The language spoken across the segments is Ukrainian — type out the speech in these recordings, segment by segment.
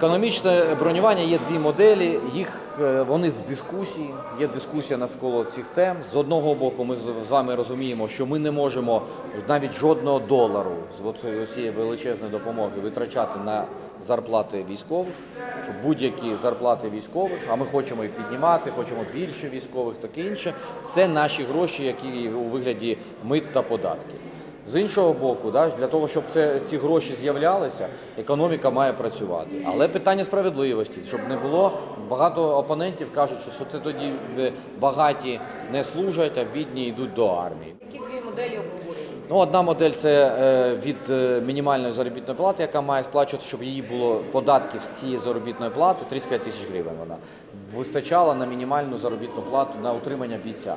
Економічне бронювання є дві моделі. Їх е, вони в дискусії. Є дискусія навколо цих тем. З одного боку, ми з вами розуміємо, що ми не можемо навіть жодного долару з цієї величезної допомоги витрачати на зарплати військових, що будь-які зарплати військових, а ми хочемо їх піднімати, хочемо більше військових, таке інше. Це наші гроші, які у вигляді мит та податків. З іншого боку, да, для того, щоб це, ці гроші з'являлися, економіка має працювати. Але питання справедливості, щоб не було багато опонентів кажуть, що це тоді багаті не служать, а бідні йдуть до армії. Які дві моделі обговорюються? Ну, одна модель це е, від е, мінімальної заробітної плати, яка має сплачувати, щоб її було податків з цієї заробітної плати 35 тисяч гривень. Вона вистачала на мінімальну заробітну плату на утримання бійця.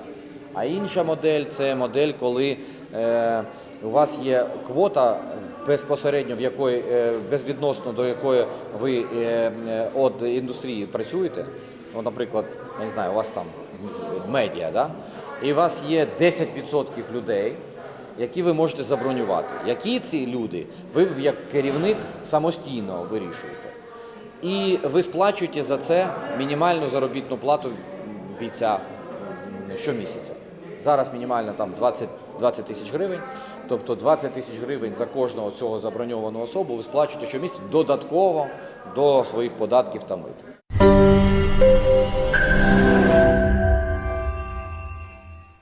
А інша модель це модель, коли е, у вас є квота безпосередньо, в якої е, безвідносно до якої ви е, е, від індустрії працюєте. Ну, наприклад, я не знаю, у вас там медіа, да? і у вас є 10% людей, які ви можете забронювати. Які ці люди, ви як керівник самостійно вирішуєте. І ви сплачуєте за це мінімальну заробітну плату бійця щомісяця. Зараз мінімальна там 20, 20 тисяч гривень. Тобто 20 тисяч гривень за кожного цього заброньованого особу ви сплачуєте щомісяць додатково до своїх податків та мит.